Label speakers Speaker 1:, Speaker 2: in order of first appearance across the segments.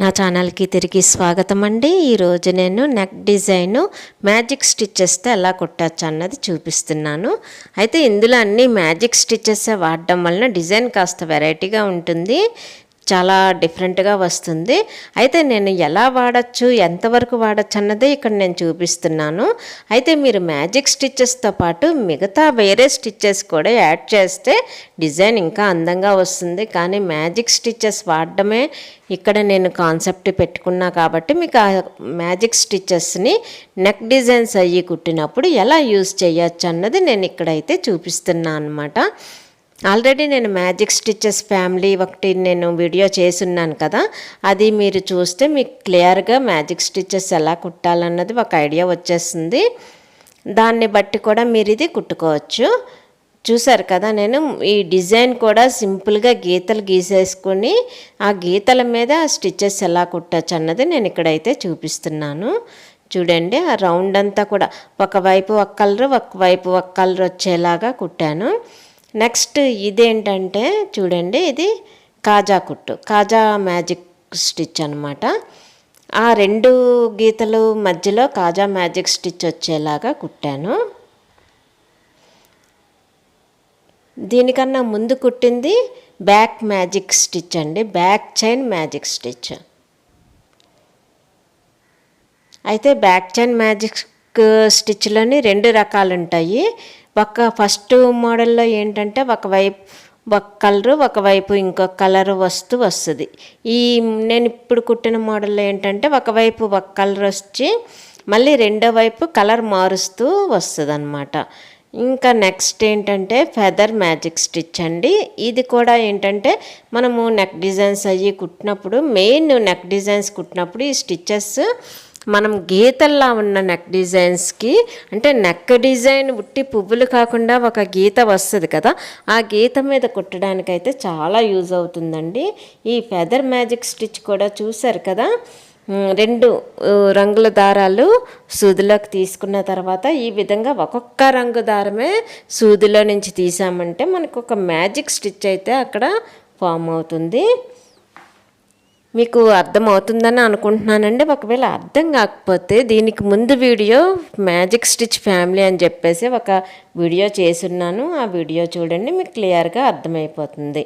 Speaker 1: నా ఛానల్కి తిరిగి స్వాగతం అండి ఈరోజు నేను నెక్ డిజైన్ మ్యాజిక్ స్టిచ్చెస్తో ఎలా కుట్టచ్చు అన్నది చూపిస్తున్నాను. అయితే ఇందులో అన్ని మ్యాజిక్ స్టిచ్చెస్ వాడడం వలన డిజైన్ కాస్త వెరైటీగా ఉంటుంది. చాలా డిఫరెంట్గా వస్తుంది. అయితే నేను ఎలా వాడచ్చు ఎంతవరకు వాడచ్చు అన్నదే ఇక్కడ నేను చూపిస్తున్నాను. అయితే మీరు మ్యాజిక్ స్టిచ్చెస్తో పాటు మిగతా వేరే స్టిచ్చెస్ కూడా యాడ్ చేస్తే డిజైన్ ఇంకా అందంగా వస్తుంది. కానీ మ్యాజిక్ స్టిచ్చెస్ వాడడమే ఇక్కడ నేను కాన్సెప్ట్ పెట్టుకున్నా కాబట్టి మీకు ఆ మ్యాజిక్ స్టిచ్చెస్ని నెక్ డిజైన్స్ అయ్యి కుట్టినప్పుడు ఎలా యూజ్ చేయొచ్చు అన్నది నేను ఇక్కడైతే చూపిస్తున్నాను అనమాట ఆల్రెడీ నేను మ్యాజిక్ స్టిచ్చెస్ ఫ్యామిలీ ఒకటి నేను వీడియో చేసున్నాను కదా అది మీరు చూస్తే మీకు క్లియర్గా మ్యాజిక్ స్టిచ్చెస్ ఎలా కుట్టాలన్నది ఒక ఐడియా వచ్చేస్తుంది. దాన్ని బట్టి కూడా మీరు ఇది కుట్టుకోవచ్చు. చూసారు కదా నేను ఈ డిజైన్ కూడా సింపుల్గా గీతలు గీసేసుకొని ఆ గీతల మీద స్టిచ్చెస్ ఎలా కుట్టచ్చు అన్నది నేను ఇక్కడైతే చూపిస్తున్నాను. చూడండి ఆ రౌండ్ అంతా కూడా ఒకవైపు ఒక కలర్ ఒకవైపు ఒక కలర్ వచ్చేలాగా కుట్టాను. నెక్స్ట్ ఇదేంటంటే చూడండి ఇది కాజా కుట్టు కాజా మ్యాజిక్ స్టిచ్ అనమాట ఆ రెండు గీతలు మధ్యలో కాజా మ్యాజిక్ స్టిచ్ వచ్చేలాగా కుట్టాను. దీనికన్నా ముందు కుట్టింది బ్యాక్ మ్యాజిక్ స్టిచ్ అండి బ్యాక్ చైన్ మ్యాజిక్ స్టిచ్. అయితే బ్యాక్ చైన్ మ్యాజిక్ స్టిచ్లోని రెండు రకాలు ఉంటాయి ఒక ఫస్ట్ మోడల్లో ఏంటంటే ఒకవైపు ఒక కలరు ఒకవైపు ఇంకొక కలర్ వస్తూ వస్తుంది. ఈ నేను ఇప్పుడు కుట్టిన మోడల్లో ఏంటంటే ఒకవైపు ఒక కలర్ వచ్చి మళ్ళీ రెండో వైపు కలర్ మారుస్తూ వస్తుంది అనమాట ఇంకా నెక్స్ట్ ఏంటంటే ఫెదర్ మ్యాజిక్ స్టిచ్ అండి. ఇది కూడా ఏంటంటే మనము నెక్ డిజైన్స్ అయ్యి కుట్టినప్పుడు మెయిన్ నెక్ డిజైన్స్ కుట్టినప్పుడు ఈ స్టిచ్చెస్ మనం గీతల్లా ఉన్న నెక్ డిజైన్స్కి అంటే నెక్ డిజైన్ ఉట్టి పువ్వులు కాకుండా ఒక గీత వస్తుంది కదా ఆ గీత మీద కుట్టడానికైతే చాలా యూజ్ అవుతుందండి. ఈ ఫెదర్ మ్యాజిక్ స్టిచ్ కూడా చూసారు కదా? రెండు రంగుల దారాలు సూదిలోకి తీసుకున్న తర్వాత ఈ విధంగా ఒక్కొక్క రంగు దారమే సూదిలో నుంచి తీసామంటే మనకు ఒక మ్యాజిక్ స్టిచ్ అయితే అక్కడ ఫామ్ అవుతుంది. మీకు అర్థమవుతుందని అనుకుంటున్నానండి. ఒకవేళ అర్థం కాకపోతే దీనికి ముందు వీడియో మ్యాజిక్ స్టిచ్ ఫ్యామిలీ అని చెప్పేసి ఒక వీడియో చేసున్నాను ఆ వీడియో చూడండి మీకు క్లియర్గా అర్థమైపోతుంది.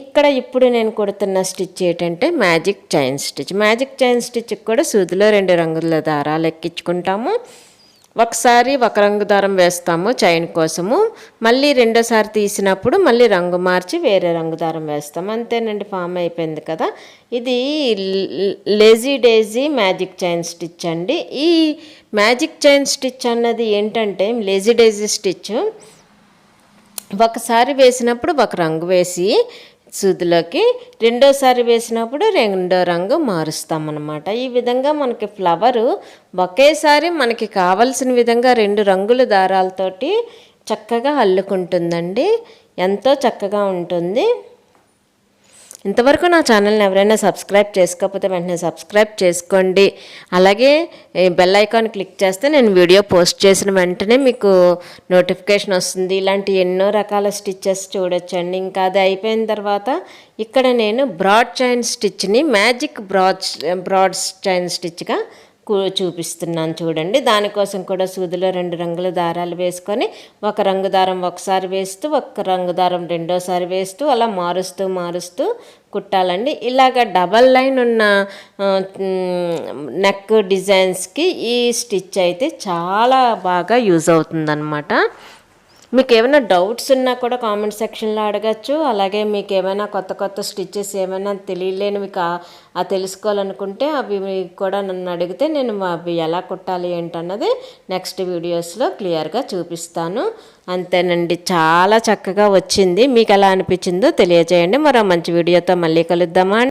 Speaker 1: ఇక్కడ ఇప్పుడు నేను కొడుతున్న స్టిచ్ ఏంటంటే magic chain stitch. Magic chain stitch కూడా సూదిలో రెండు రంగుల దారాలు ఎక్కించుకుంటాము. ఒకసారి ఒక రంగు దారం వేస్తాము చైన్ కోసము. మళ్ళీ రెండోసారి తీసినప్పుడు మళ్ళీ రంగు మార్చి వేరే రంగు దారం వేస్తాము. అంతేనండి ఫామ్ అయిపోయింది కదా. ఇది lazy daisy magic chain stitch అండి. ఈ మ్యాజిక్ చైన్ స్టిచ్ అన్నది ఏంటంటే లేజీ డేజీ స్టిచ్. ఒకసారి వేసినప్పుడు ఒక రంగు వేసి సూదిలోకి రెండోసారి వేసినప్పుడు రెండో రంగు మారుస్తామన్నమాట. ఈ విధంగా మనకి ఫ్లవరు ఒకేసారి మనకి కావలసిన విధంగా రెండు రంగుల దారాలతోటి చక్కగా అల్లుకుంటుందండి. ఎంతో చక్కగా ఉంటుంది. ఇంతవరకు నా ఛానల్ని ఎవరైనా సబ్స్క్రైబ్ చేసుకోకపోతే వెంటనే సబ్స్క్రైబ్ చేసుకోండి. అలాగే బెల్ ఐకాన్ క్లిక్ చేస్తే నేను వీడియో పోస్ట్ చేసిన వెంటనే మీకు నోటిఫికేషన్ వస్తుంది. ఇలాంటి ఎన్నో రకాల స్టిచ్చెస్ చూడొచ్చండి. ఇంకా అది అయిపోయిన తర్వాత ఇక్కడ నేను బ్రాడ్ చైన్ స్టిచ్ని మ్యాజిక్ బ్రాడ్ బ్రాడ్ చైన్ స్టిచ్గా చూపిస్తున్నాను చూడండి. దానికోసం కూడా సూదిలో రెండు రంగుల దారాలు వేసుకొని ఒక రంగు దారం ఒకసారి వేస్తూ ఒక రంగు దారం రెండోసారి వేస్తూ అలా మారుస్తూ మారుస్తూ కుట్టాలండి. ఇలాగ డబల్ లైన్ ఉన్న నెక్ డిజైన్స్కి ఈ స్టిచ్ అయితే చాలా బాగా యూజ్ అవుతుందన్నమాట. మీకు ఏమైనా డౌట్స్ ఉన్నా కూడా కామెంట్ సెక్షన్లో అడగచ్చు. అలాగే మీకు ఏమైనా కొత్త కొత్త స్టిచ్చెస్ ఏమైనా తెలియలేని మీకు ఆ తెలుసుకోవాలనుకుంటే అవి కూడా నన్ను అడిగితే నేను అవి ఎలా కుట్టాలి ఏంటన్నది నెక్స్ట్ వీడియోస్లో క్లియర్గా చూపిస్తాను. అంతేనండి. చాలా చక్కగా వచ్చింది. మీకు ఎలా అనిపించిందో తెలియజేయండి. మరో మంచి వీడియోతో మళ్ళీ కలుద్దామా